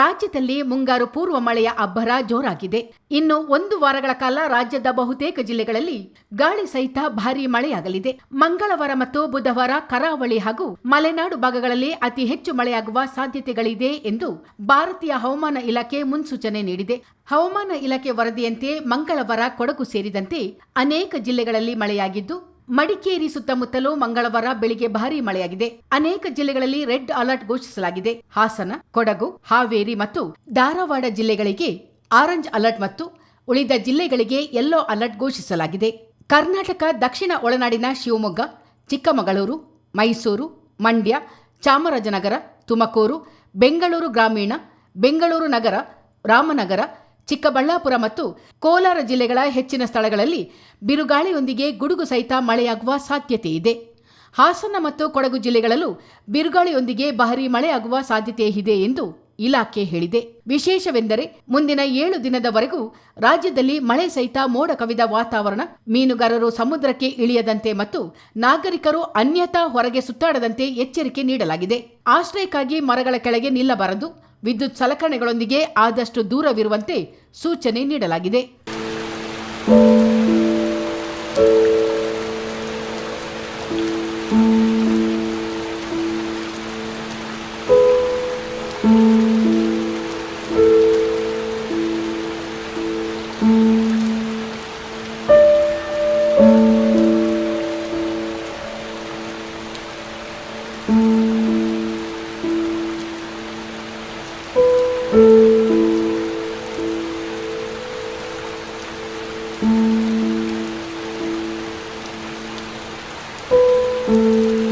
ರಾಜ್ಯದಲ್ಲಿ ಮುಂಗಾರು ಪೂರ್ವ ಮಳೆಯ ಅಬ್ಬರ ಜೋರಾಗಿದೆ. ಇನ್ನು ಒಂದು ವಾರಗಳ ಕಾಲ ರಾಜ್ಯದ ಬಹುತೇಕ ಜಿಲ್ಲೆಗಳಲ್ಲಿ ಗಾಳಿ ಸಹಿತ ಭಾರೀ ಮಳೆಯಾಗಲಿದೆ. ಮಂಗಳವಾರ ಮತ್ತು ಬುಧವಾರ ಕರಾವಳಿ ಹಾಗೂ ಮಲೆನಾಡು ಭಾಗಗಳಲ್ಲಿ ಅತಿ ಹೆಚ್ಚು ಮಳೆಯಾಗುವ ಸಾಧ್ಯತೆಗಳಿದೆ ಎಂದು ಭಾರತೀಯ ಹವಾಮಾನ ಇಲಾಖೆ ಮುನ್ಸೂಚನೆ ನೀಡಿದೆ. ಹವಾಮಾನ ಇಲಾಖೆ ವರದಿಯಂತೆ ಮಂಗಳವಾರ ಕೊಡಗು ಸೇರಿದಂತೆ ಅನೇಕ ಜಿಲ್ಲೆಗಳಲ್ಲಿ ಮಳೆಯಾಗಿದ್ದು ಮಡಿಕೇರಿ ಸುತ್ತಮುತ್ತಲೂ ಮಂಗಳವಾರ ಬೆಳಿಗ್ಗೆ ಭಾರೀ ಮಳೆಯಾಗಿದೆ. ಅನೇಕ ಜಿಲ್ಲೆಗಳಲ್ಲಿ ರೆಡ್ ಅಲರ್ಟ್ ಘೋಷಿಸಲಾಗಿದೆ. ಹಾಸನ, ಕೊಡಗು, ಹಾವೇರಿ ಮತ್ತು ಧಾರವಾಡ ಜಿಲ್ಲೆಗಳಿಗೆ ಆರೆಂಜ್ ಅಲರ್ಟ್ ಮತ್ತು ಉಳಿದ ಜಿಲ್ಲೆಗಳಿಗೆ ಯೆಲ್ಲೋ ಅಲರ್ಟ್ ಘೋಷಿಸಲಾಗಿದೆ. ಕರ್ನಾಟಕ, ದಕ್ಷಿಣ ಒಳನಾಡಿನ ಶಿವಮೊಗ್ಗ, ಚಿಕ್ಕಮಗಳೂರು, ಮೈಸೂರು, ಮಂಡ್ಯ, ಚಾಮರಾಜನಗರ, ತುಮಕೂರು, ಬೆಂಗಳೂರು ಗ್ರಾಮೀಣ, ಬೆಂಗಳೂರು ನಗರ, ರಾಮನಗರ ಚಿಕ್ಕಬಳ್ಳಾಪುರ ಮತ್ತು ಕೋಲಾರ ಜಿಲ್ಲೆಗಳ ಹೆಚ್ಚಿನ ಸ್ಥಳಗಳಲ್ಲಿ ಬಿರುಗಾಳಿಯೊಂದಿಗೆ ಗುಡುಗು ಸಹಿತ ಮಳೆಯಾಗುವ ಸಾಧ್ಯತೆ ಇದೆ. ಹಾಸನ ಮತ್ತು ಕೊಡಗು ಜಿಲ್ಲೆಗಳಲ್ಲೂ ಬಿರುಗಾಳಿಯೊಂದಿಗೆ ಭಾರೀ ಮಳೆಯಾಗುವ ಸಾಧ್ಯತೆ ಇದೆ ಎಂದು ಇಲಾಖೆ ಹೇಳಿದೆ. ವಿಶೇಷವೆಂದರೆ ಮುಂದಿನ ಏಳು ದಿನದವರೆಗೂ ರಾಜ್ಯದಲ್ಲಿ ಮಳೆ ಸಹಿತ ಮೋಡ ಕವಿದ ವಾತಾವರಣ, ಮೀನುಗಾರರು ಸಮುದ್ರಕ್ಕೆ ಇಳಿಯದಂತೆ ಮತ್ತು ನಾಗರಿಕರು ಅನ್ಯತಾ ಹೊರಗೆ ಸುತ್ತಾಡದಂತೆ ಎಚ್ಚರಿಕೆ ನೀಡಲಾಗಿದೆ. ಆಶ್ರಯಕ್ಕಾಗಿ ಮರಗಳ ಕೆಳಗೆ ನಿಲ್ಲಬಾರದು. ವಿದ್ಯುತ್ ಸಲಕರಣೆಗಳೊಂದಿಗೆ ಆದಷ್ಟು ದೂರವಿರುವಂತೆ ಸೂಚನೆ ನೀಡಲಾಗಿದೆ. Música